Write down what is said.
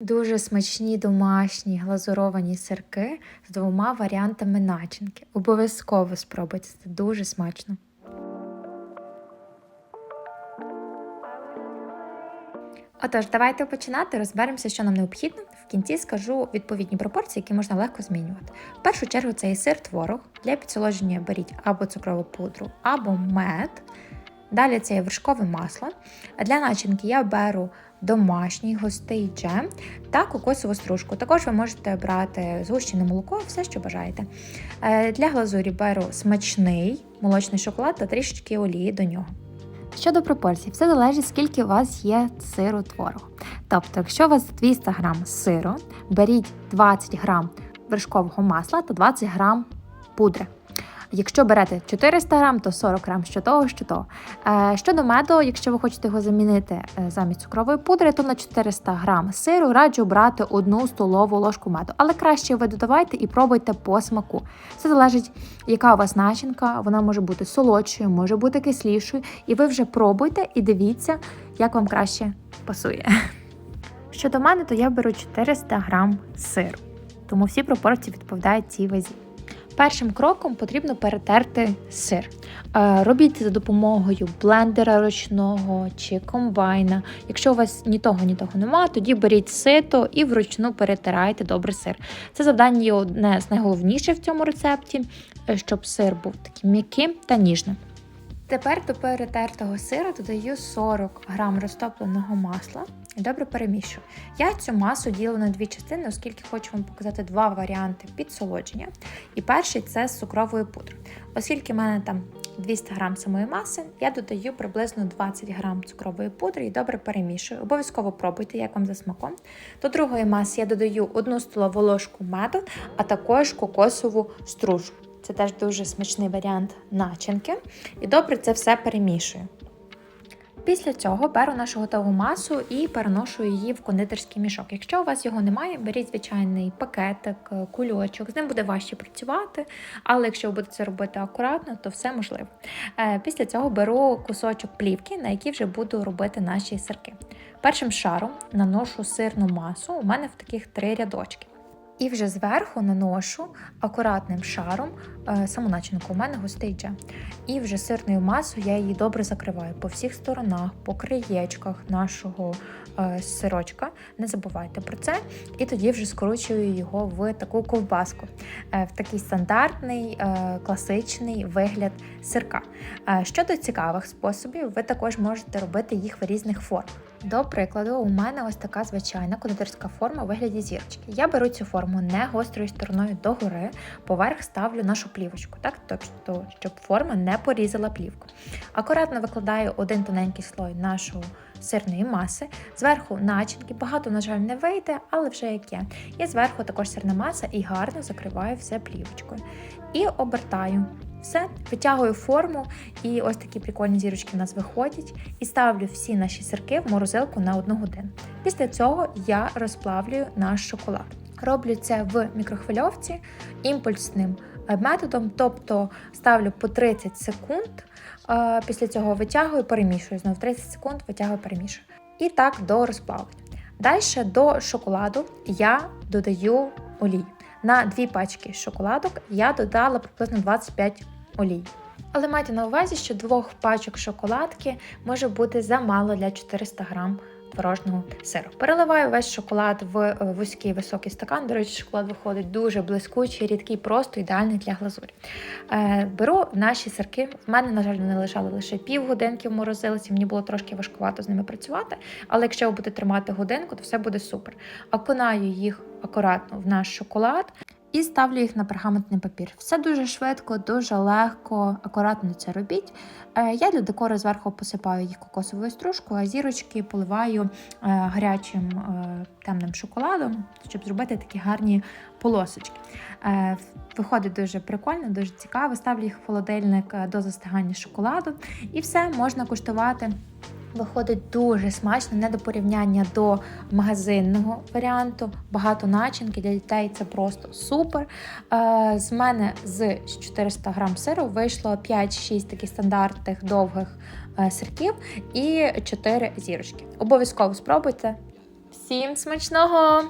Дуже смачні домашні глазуровані сирки з двома варіантами начинки. Обов'язково спробуйте, це дуже смачно. Отож, давайте починати. Розберемося, що нам необхідно. В кінці скажу відповідні пропорції, які можна легко змінювати. В першу чергу це є сир творог. Для підсолодження беріть або цукрову пудру, або мед. Далі це є вершкове масло. А для начинки я беру домашній густий джем та кокосову стружку. Також ви можете брати згущене молоко, все, що бажаєте. Е, Для глазурі беру смачний молочний шоколад та трішечки олії до нього. Щодо пропорцій, все залежить, скільки у вас є сиру творогу. Тобто, якщо у вас 200 г сиру, беріть 20 г вершкового масла та 20 г пудри. Якщо берете 400 грам, то 40 грам що того, що того. Е, щодо меду, якщо ви хочете його замінити е, замість цукрової пудри, то на 400 грам сиру раджу брати одну столову ложку меду. Але краще ви додавайте і пробуйте по смаку. Це залежить, яка у вас начинка, вона може бути солодшою, може бути кислішою, і ви вже пробуйте і дивіться, як вам краще пасує. Щодо мене, то я беру 400 грам сиру, тому всі пропорції відповідають цій вазі. Першим кроком потрібно перетерти сир. Е, Робіть це за допомогою блендера ручного чи комбайна. Якщо у вас ні того, ні того немає, тоді беріть сито і вручну перетирайте добре сир. Це завдання одне з найголовніших в цьому рецепті, е, щоб сир був таким м'яким та ніжним. Тепер до перетертого сиру додаю 40 грам розтопленого масла і добре перемішую. Я цю масу ділю на дві частини, оскільки хочу вам показати два варіанти підсолодження. І перший це з цукровою пудрою. Оскільки в мене там 200 грам самої маси, я додаю приблизно 20 грам цукрової пудри і добре перемішую. Обов'язково пробуйте, як вам за смаком. До другої маси я додаю 1 столову ложку меду, а також кокосову стружку. Це теж дуже смачний варіант начинки. І добре це все перемішую. Після цього беру нашу готову масу і переношу її в кондитерський мішок. Якщо у вас його немає, беріть звичайний пакетик, кульочок, з ним буде важче працювати, але якщо ви будете робити акуратно, то все можливо. Е, Після цього беру кусочок плівки, на який вже буду робити наші сирки. Першим шаром наношу сирну масу, у мене в таких три рядочки. І вже зверху наношу акуратним шаром е, саму начинку. У мене густий. І вже сирною масою я її добре закриваю по всіх сторонах, по краєчках нашого е, сирочка. Не забувайте про це. І тоді вже скручую його в таку ковбаску, е, в такий стандартний класичний вигляд сирка. Щодо цікавих способів, ви також можете робити їх в різних формах. До прикладу, у мене ось така звичайна кондитерська форма у вигляді зірочки. Я беру цю форму не гострою стороною догори, поверх ставлю нашу плівочку, так тобто, щоб форма не порізала плівку. Акуратно викладаю один тоненький слой нашого сирної маси, зверху начинки, багато, на жаль, не вийде, але вже як є. І зверху також сирна маса і гарно закриваю все плівочкою. І обертаю. Все, витягую форму, і ось такі прикольні зірочки в нас виходять. І ставлю всі наші сирки в морозилку на одну годину. Після цього я розплавлюю наш шоколад. Роблю це в мікрохвильовці імпульсним методом, тобто ставлю по 30 секунд. е, Після цього витягую, перемішую. Знову 30 секунд витягую, перемішую. І так до розплавлення. Далі до шоколаду я додаю олій. На дві пачки шоколадок я додала приблизно 25 олій. Але майте на увазі, що двох пачок шоколадки може бути замало для 400 грам творожного сиру. Переливаю весь шоколад в е, вузький високий стакан. До речі, шоколад виходить дуже блискучий, рідкий, просто ідеальний для глазурі. Е, беру наші сирки. В мене, на жаль, вони лежали лише півгодинки в морозилці. Мені було трошки важкувато з ними працювати. Але якщо ви будете тримати годинку, то все буде супер. Окунаю їх акуратно в наш шоколад. І ставлю їх на пергаментний папір. Все дуже швидко, дуже легко, акуратно це робіть. Е, Я для декору зверху посипаю їх кокосовою стружкою, а зірочки поливаю е, гарячим е, темним шоколадом, щоб зробити такі гарні полосочки. Виходить дуже прикольно, дуже цікаво. Ставлю їх в холодильник до застигання шоколаду, і все можна куштувати. Виходить дуже смачно, не до порівняння до магазинного варіанту. Багато начинки для дітей це просто супер. Е, з мене з 400 грам сиру вийшло 5-6 таких стандартних довгих е, сирків і 4 зірочки. Обов'язково спробуйте. Всім смачного!